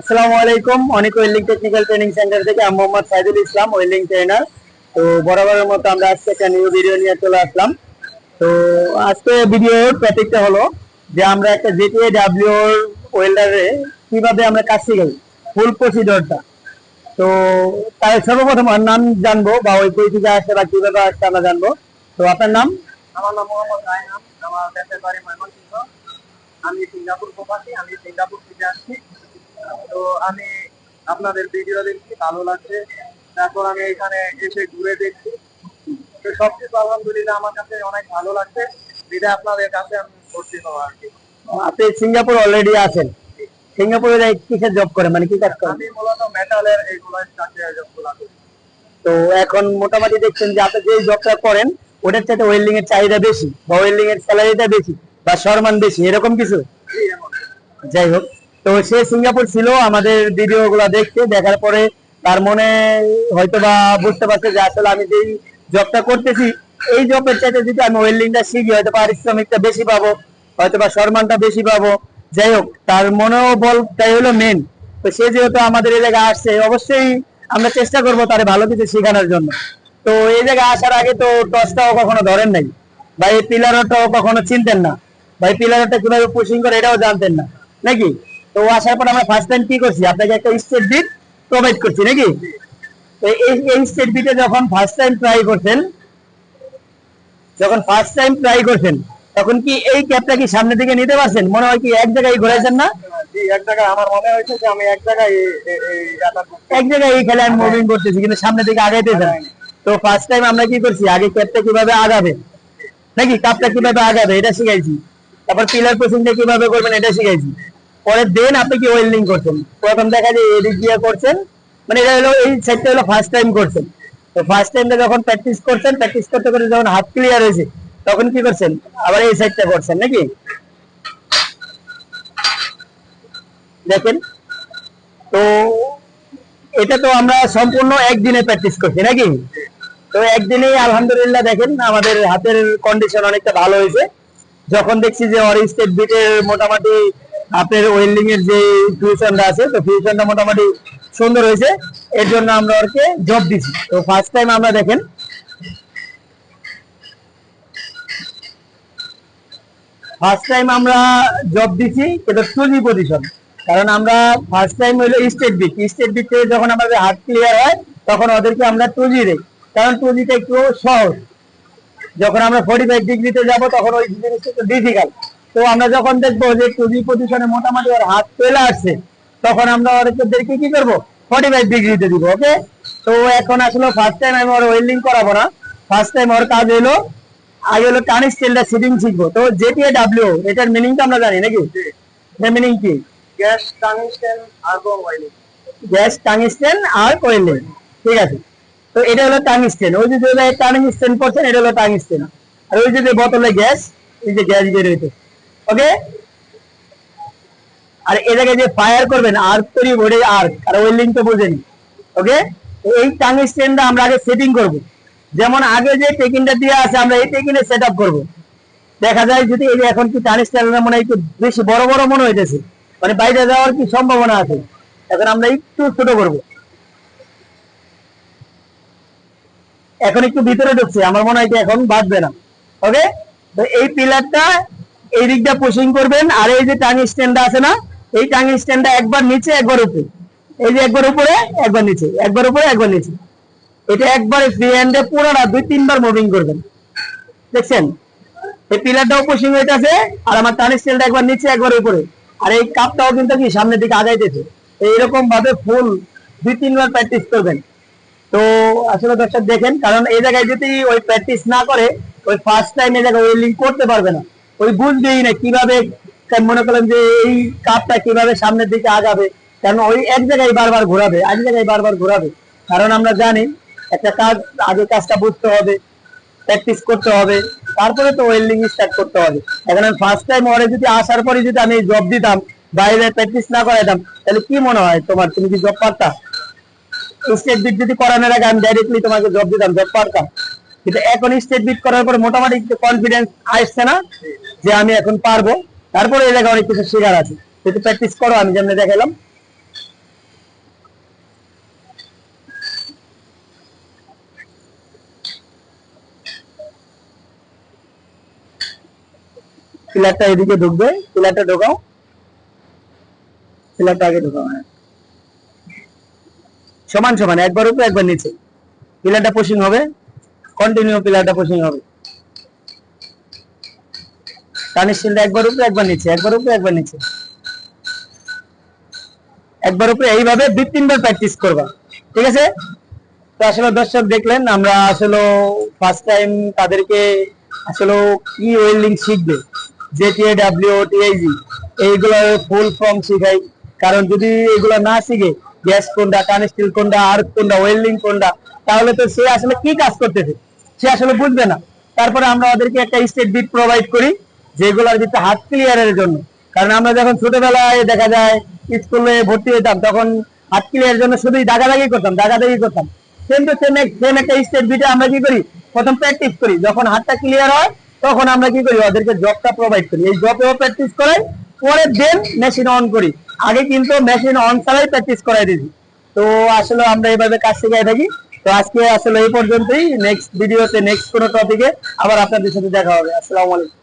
আসসালামু আলাইকুম। অনেক ওয়েল্ডিং টেকনিক্যাল ট্রেনিং সেন্টার থেকে আমি মোহাম্মদ সাইদুল ইসলাম ওয়েল্ডিং ট্রেনার তো বরাবরের মতো আমরা আজকে একটা নিউ ভিডিও নিয়ে চলে আসলাম। তো আজকে ভিডিওর টপিকটা হলো যে আমরা একটা জেটিএ ডাব্লিউ ওয়েল্ডারে কীভাবে আমরা কাজ শিখাই ফুল প্রসিডিওরটা তো তাই সর্বপ্রথম নাম জানব বা ওই কই থেকে আসছে বা কীভাবে আসছে আমরা জানব। তো আপনার নাম? আমার নাম মোহাম্মদ রায়হান আমার দেশের আমি সিঙ্গাপুর প্রবাসী, আমি সিঙ্গাপুর থেকে আসছি। তো আমি আপনাদের ভিডিও দেখছি ভালো লাগছে। তারপর আমি এখানে এসে ঘুরে দেখছি। তো সবকিছু আলহামদুলিল্লাহ আমার কাছে অনেক ভালো লাগছে। যেটা আপনাদের কাছে আমি ভর্তি হওয়া আর কি। আপনি সিঙ্গাপুর অলরেডি আছেন। সিঙ্গাপুরে যাই কিসের জব করে মানে কি কাজ করেন? আমি মূলত মেটালের এইগুলো করি। তো এখন মোটামুটি দেখছেন যে আপনি যে জবটা করেন ওটার চাইতে ওয়েল্ডিং এর চাহিদা বেশি বা ওয়েল্ডিং এর স্যালারিটা বেশি বা সম্মান বেশি এরকম কিছু? যাই হোক। তো সে সিঙ্গাপুর ছিল, আমাদের ভিডিও গুলা দেখতে, দেখার পরে তার মনে হয়তো বা বুঝতে পারছে যে আসলে আমি যেই জবটা করতেছি, এই জবের চাইতে যদি আমি ওয়েল্ডিংটা শিখি হয়তো পারিশ্রমিকটা বেশি পাবো হয়তো বা সম্মানটা বেশি পাবো। যাই হোক, তার মনেও বলটাই হলো মেন তো সে যেহেতু আমাদের জায়গায় আসছে, অবশ্যই আমরা চেষ্টা করব তারে ভালো কিছু শেখানোর জন্য। তো এই জায়গায় আসার আগে তো টসটাও কখনো ধরেন নাই। বা এই পিলারটাও কখনো চিনতেন না। বা এই পিলারটা কীভাবে পুশিং করে এটাও জানতেন না। নাকি? তো আসার পর আমরা ফার্স্ট টাইম কি করছি? আপনাকে একটা স্টেট বিট প্রোভাইড করছি নাকি? তো এই এই স্টেট বিটে যখন ফার্স্ট টাইম ট্রাই করছেন যখন ফার্স্ট টাইম ট্রাই করছেন তখন কি এই ক্যাপটা কি সামনে দিকে নিতে পারছেন? মনে হয় কি এক জায়গায় ঘোরাইছেন না? জি এক জায়গায় আমার মনে হয়েছে যে আমি এক জায়গায় এক জায়গায় এই খেলে আমি মুভিং করতেছি কিন্তু সামনে দিকে আগাইতেছে না তো ফার্স্ট টাইম আমরা কি করছি? আগে ক্যাপটা কীভাবে আগাবে নাকি কাপটা কীভাবে আগাবে? এটা শিখাইছি। তারপর পিলার পুশিংটা কীভাবে করবেন? এটা শিখাইছি। পরে দেন আপনি কি ওয়েল্ডিং করছেন? প্রথম দেখা যায় এদিক দিয়ে করছেন মানে এটা হলো এই সেটটা হলো ফার্স্ট টাইম করছেন। তো ফার্স্ট টাইমটা যখন প্র্যাকটিস করছেন প্র্যাকটিস করতে করতে যখন হাত ক্লিয়ার হয়েছে, তখন কি করছেন? আবার এই সাইডটা করছেন নাকি? দেখেন, তো এটা তো আমরা সম্পূর্ণ একদিনে প্র্যাকটিস করছি নাকি? তো একদিনেই আলহামদুলিল্লাহ দেখেন, আমাদের হাতের কন্ডিশন অনেকটা ভালো হয়েছে। যখন দেখছি যে অর স্টেট বিটের মোটামুটি আপনার ওয়েল্ডিং এর যে ফিউশনটা আছে, তো ফিউশনটা মোটামুটি সুন্দর হয়েছে। এর জন্য আমরা ওকে জব দিছি। তো ফার্স্ট টাইম আমরা দেখেন। ফার্স্ট টাইম আমরা জব দিছি, এটা টুজি পজিশন কারণ আমরা ফার্স্ট টাইম হলো স্টেট বিট স্টেট বিট থেকে যখন আমাদের হাত ক্লিয়ার হয়, তখন ওদেরকে আমরা টুজি দেই। কারণ টুজিটা একটু সহজ। যখন আমরা ফোর্টি ফাইভ ডিগ্রিতে যাব, তখন ওই জিনিসটা একটু ডিফিকাল্ট তো আমরা যখন দেখব যে টুজি পজিশনে মোটামুটি ওর হাত চলে আসছে তখন আমরা ওদেরকে কি করব? ফোর্টি ফাইভ ডিগ্রিতে দিব ওকে তো এখন আসলে ফার্স্ট টাইম আমি ওর ওয়েল্ডিং করাবো না। ফার্স্ট টাইম ওর কাজ হলো আগে হলো টানিস স্টেলটা সিটিং শিখব। তো জেটিএ ডাব্লিউ এটার মিনিংটা আমরা জানি নাকি? মিনিং কি? গ্যাস টাংস্টেন গ্যাস আর কোয়েলিং ঠিক আছে? তো এটা হলো টাংস্টেন ওই যে যেটা টাংস্টেন করছেন এটা হলো টাংস্টেন আর ওই যে বোতলে গ্যাস এই যে গ্যাস বের হইতে ওকে আর যে ফায়ার করবেন তৈরি আর্ক আর বোঝেনি ওকে এই টাংস্টেনটা আমরা আগে সেটিং করব। যেমন আগে যে টেকিংটা দিয়ে আছে, আমরা এই টেকিংয়ে সেট আপ করব। দেখা যায় যদি এই এখন কি মনে একটু বেশি বড় বড় মনে হইতেছে মানে বাইরে যাওয়ার কি সম্ভাবনা আছে? এখন আমরা একটু ছোট করব। এখন একটু ভিতরে ঢুকছে, আমার মনে হয় এখন বাঁচবে না। ওকে তো এই পিলারটা এই দিকটা পুশিং করবেন, আর এই যে টাঙ্গি স্ট্যান্ডটা আছে না, এই টাঙ্গি স্ট্যান্ডটা একবার নিচে, একবার উপরে। এই যে একবার উপরে, একবার নিচে, একবার উপরে, একবার নিচে। এটা একবার ফ্রি হ্যান্ডে পুরোটা দুই, তিনবার মুভিং করবেন। দেখছেন? এই পিলারটাও পুশিং হইতেছে, আর আমার টানি স্টেলটা একবার নিচে, একবার উপরে। আর এই কাপটাও কিন্তু কি সামনের দিকে আগাইতেছে। এইরকম ভাবে ফুল দুই, তিনবার প্র্যাকটিস করবেন। তো আসলে দর্শক দেখেন, কারণ এই জায়গায় যদি ওই প্র্যাকটিস না করে, ওই ফার্স্ট টাইম এই জায়গায় ওয়েল্ডিং করতে পারবে না। ওই বুঝবেই না কীভাবে মনে করলেন যে এই কাপটা কীভাবে সামনের দিকে আগাবে কারণ ওই এক জায়গায় বারবার ঘোরাবে, এক জায়গায় বারবার ঘোরাবে। কারণ আমরা জানি একটা কাজ, আগে কাজটা বুঝতে হবে প্র্যাকটিস করতে হবে, তারপরে তো ওয়েল্ডিং স্টার্ট করতে হবে। এখন আমি ফার্স্ট টাইম ওরে যদি আসার পরে যদি আমি জব দিতাম, বাইরে প্র্যাকটিস না করাইতাম, তাহলে কি মনে হয় তোমার, তুমি কি জব পারতা? স্টেট বিট যদি করানোর আগে আমি ডাইরেক্টলি তোমাকে জব দিতাম জব পারতাম কিন্তু এখন স্টেট বিট করার পরে মোটামুটি কনফিডেন্স আসছে না যে আমি এখন পারব। তারপরে এই জায়গায় অনেক কিছু শেখার আছে। একটু প্র্যাকটিস করো, আমি যেমন দেখালাম পিলারটা এদিকে ঢুকবে পিলারটা ঢোকাও। পিলারটা আগে ঢোকাও হ্যাঁ। সমান সমান, একবার উপরে, একবার নিচে। পিলারটা পুশিং হবে। কন্টিনিউ পিলারটা পুশিং হবে। টানের স্টিলটা একবার উপরে, একবার নিচে, একবার উপরে, একবার নিচে। একবার উপরে, এইভাবে দুই, তিনবার প্র্যাকটিস করবা। ঠিক আছে? তো আসলে দর্শক দেখলেন, আমরা আসলে ফার্স্ট টাইম তাদেরকে আসলে কি ওয়েল্ডিং শিখবে? যে টিএডাব্লিউ টিআইজি এইগুলো ফুল ফর্ম শিখাই। কারণ যদি এগুলো না শিখে গ্যাস কোনটা কানেস্টিল কোনটা আর কোনটা ওয়েল্ডিং কোনটা, তাহলে তো সে আসলে কি কাজ করতেছে? সে আসলে বুঝবে না। তারপরে আমরা ওদেরকে একটা স্টেট বিট প্রোভাইড করি, যেগুলোর ভিতরে হাত ক্লিয়ারের জন্য। কারণ আমরা যখন ছোটবেলায় দেখা যায় স্কুলে ভর্তি হতাম তখন হাত ক্লিয়ারের জন্য শুধুই দাগাদাগি করতাম দাগাদাগি করতাম। কিন্তু সেম সেম একটা স্টেট বিটে আমরা কি করি? প্রথম প্র্যাকটিস করি। যখন হাতটা ক্লিয়ার হয়, তখন আমরা কি করি? ওদেরকে জবটা প্রোভাইড করি। এই জবেও প্র্যাকটিস করাই, পরে দেন মেশিন অন করি। আগে কিন্তু মেশিন অন ছাড়াই প্র্যাকটিস করাই দিছি তো আসলে আমরা এইভাবে কাজ শিখাই থাকি। তো আজকে আসলে এই পর্যন্তই। নেক্সট ভিডিওতে নেক্সট কোনো টপিকে আবার আপনাদের সাথে দেখা হবে। আসসালামু আলাইকুম।